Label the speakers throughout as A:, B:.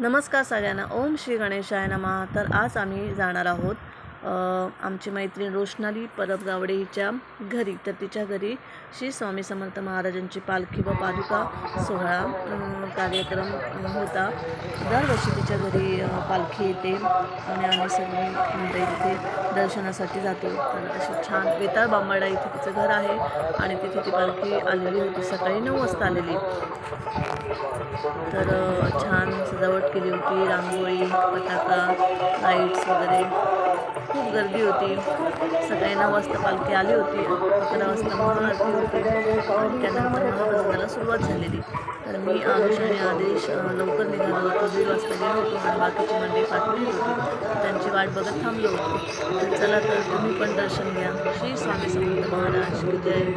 A: नमस्कार सगळ्यांना. ओम श्री गणेशाय नमा. तर आज आम्ही जाणार आहोत आमची मैत्रीण रोशनाली परब गावडे हिच्या घरी. तर तिच्या घरी श्री स्वामी समर्थ महाराजांची पालखी व पादुका सोहळा कार्यक्रम होता. दरवर्षी तिच्या घरी पालखी येते आणि आम्ही सगळी मंडळी तिथे दर्शनासाठी जातो. तर अशी छान वेताळ बांबाडा इथे तिचं घर आहे आणि तिथे ती पालखी आलेली होती. सकाळी नऊ वाजता आलेली. तर छान होती रांगोळी पताका लाईट्स वगैरे. खूप गर्दी होती. सकाळी नऊ वाजता पालखी आली होती. अकरा वाजता महाआरती होती. त्यानंतर महाप्रसादाला सुरुवात झालेली. तर मी आरुष आणि आदेश लवकर निघालो. होतो दीड वाजता गेलो होतो आणि बाकीची मंडळी पाठवली होती. थांबलो होतो तर चला तर तुम्ही पण दर्शन घ्या. श्री स्वामी समर्थ महाराज. की जय.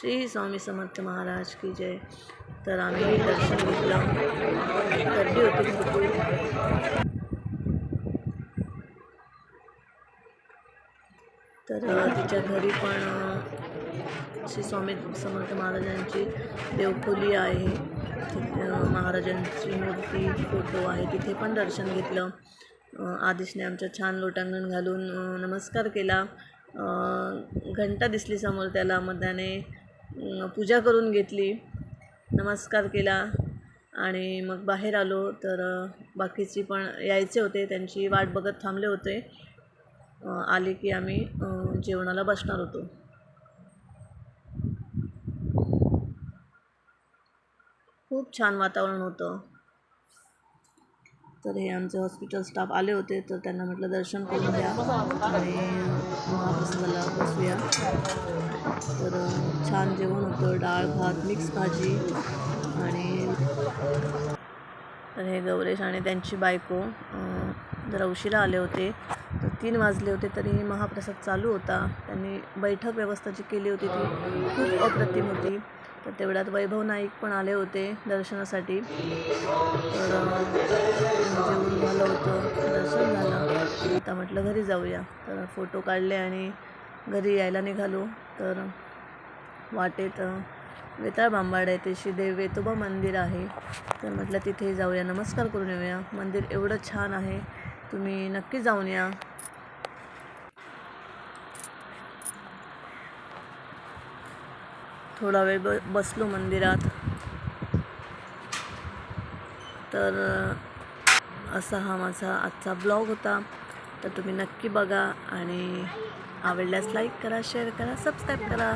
A: श्री स्वामी समर्थ महाराज की जय. तर आम्ही दर्शन घेतलं. गर्दी होती भरपूर तर तिच्या घरी पण श्री स्वामी समर्थ महाराजांची देवखोली आहे. तिथे, महाराजांची मूर्ती फोटो आहे. तिथे पण दर्शन घेतलं. आदिशने आदेशने आमच्या छान लोटांगण घालून नमस्कार केला. घंटा दिसली समोर त्याला. मग त्याने पूजा करून घेतली. नमस्कार केला आणि मग बाहेर आलो तर बाकीची पण यायचे होते. त्यांची वाट बघत थांबले होते. आले की आम्ही जेवणाला बसणार होतो. खूप छान वातावरण होतं. तर हे आमचे हॉस्पिटल स्टाफ आले होते तर त्यांना म्हटलं दर्शन करून द्या आणि महाप्रसादाला बसूया. तर छान जेवण होतं डाळ भात मिक्स भाजी आणि तर हे गौरेश आणि त्यांची बायको जरा उशिरा आले होते. तर तीन वाजले होते तरी महाप्रसाद चालू होता. त्यांनी बैठक व्यवस्था जी केली होती ती खूप अप्रतिम होती. तर तेवढ्यात वैभव नाईक पण आले होते दर्शनासाठी. तर जेवण झालं होतं. दर्शन झालं. आता म्हटलं घरी जाऊया. तर फोटो काढले आणि घरी यायला निघालो. तर वाटेत वेताळ बांबाड आहे ते श्रीदेव वेतोबा मंदिर आहे. तर म्हटलं तिथे जाऊया. नमस्कार करून येऊया. मंदिर एवढं छान आहे. तुम्ही नक्की जाऊन या. थोडा वेळ ब बसलो मंदिरात. तर असा हा माझा आजचा ब्लॉग होता. तर तुम्ही नक्की बघा आणि आवडल्यास लाईक करा शेअर करा सबस्क्राईब करा.